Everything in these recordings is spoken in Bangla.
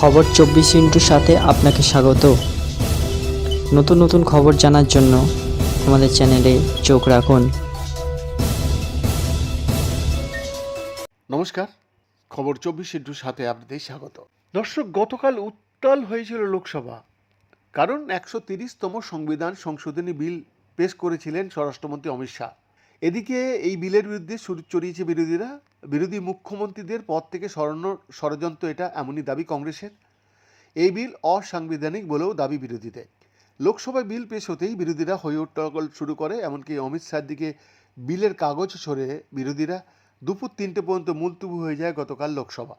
খবর চব্বিশ ইন্টুর সাথে আপনাকে স্বাগত। নতুন নতুন খবর জানার জন্য আমাদের চ্যানেলে চোখ রাখুন। নমস্কার খবর চব্বিশ ইন্টুর সাথে আপনাদের স্বাগত। দর্শক গতকাল উত্তাল হয়েছিল লোকসভা। কারণ একশো তিরিশতম সংবিধান সংশোধনী বিল পেশ করেছিলেন স্বরাষ্ট্রমন্ত্রী অমিত শাহ। এদিকে এই বিলের বিরুদ্ধে সুর চড়িয়েছে বিরোধীরা। বিরোধী মুখ্যমন্ত্রীদের পদ থেকে সরানোর ষড়যন্ত্র এটা, এমনই দাবি কংগ্রেসের। এই বিল অসাংবিধানিক বলেও দাবি বিরোধীদের। লোকসভায় বিল পেশ হতেই বিরোধীরা হয়ে হট্টগোল শুরু করে, এমনকি অমিত শাহর দিকে বিলের কাগজ সরে বিরোধীরা দুপুর তিনটে পর্যন্ত মুলতুবু হয়ে যায় গতকাল লোকসভা।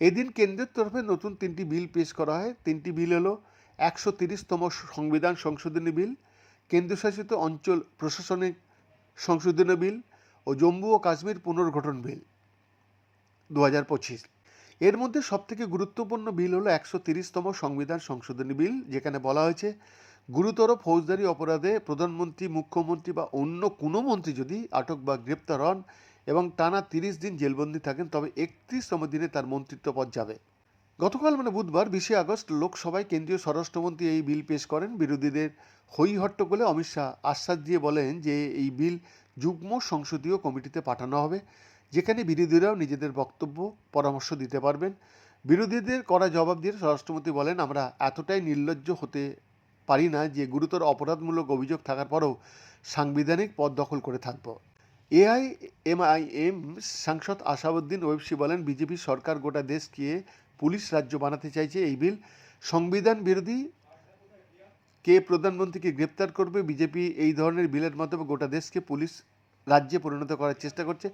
এদিন কেন্দ্রের তরফে নতুন তিনটি বিল পেশ করা হয়। তিনটি বিল হলো একশো তিরিশতম সংবিধান সংশোধনী বিল, কেন্দ্রশাসিত অঞ্চল প্রশাসনিক সংশোধনী বিল ও জম্মু ও কাশ্মীর পুনর্গঠন বিল দু হাজার পঁচিশ। এর মধ্যে সবথেকে গুরুত্বপূর্ণ বিল হলো একশো তিরিশতম সংবিধান সংশোধনী বিল, যেখানে বলা হয়েছে, গুরুতর ফৌজদারি অপরাধে প্রধানমন্ত্রী, মুখ্যমন্ত্রী বা অন্য কোনো মন্ত্রী যদি আটক বা গ্রেপ্তার হন এবং টানা তিরিশ দিন জেলবন্দি থাকেন, তবে একত্রিশতম দিনে তার মন্ত্রিত্ব পদ যাবে। গতকাল মানে বুধবার বিশে আগস্ট লোকসভায় কেন্দ্রীয় স্বরাষ্ট্রমন্ত্রী এই বিল পেশ করেন। বিরোধীদের হই হট্টগোলে অমিত শাহ আশ্বাস দিয়ে বলেন যে এই বিল যুগ্ম সংসদীয় কমিটিতে পাঠানো হবে, যেখানে বিরোধীরাও নিজেদের বক্তব্য, পরামর্শ দিতে পারবেন। বিরোধীদের করা জবাব দিয়ে স্বরাষ্ট্রমন্ত্রী বলেন, আমরা এতটাই নির্লজ্জ হতে পারি না যে গুরুতর অপরাধমূলক অভিযোগ থাকার পরেও সাংবিধানিক পদ দখল করে থাকব। এআই, এমআইএম সাংসদ আসাউদ্দিন ওয়েবসি বলেন, বিজেপি সরকার গোটা দেশকে পুলিশ রাজ্য বানাতে চাইছে এই বিল। সংবিধান বিরোধী কে প্রধানমন্ত্রীকে গ্রেপ্তার করবে? বিজেপি এই ধরনের বিলের মাধ্যমে গোটা দেশকে পুলিশ রাজ্যে পরিণত করার চেষ্টা করছে।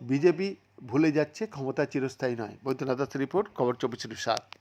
বিজেপি ভুলে যাচ্ছে, ক্ষমতা চিরস্থায়ী নয়। বৈদ্যনাথ রিপোর্ট, খবর চব্বিশ সাত।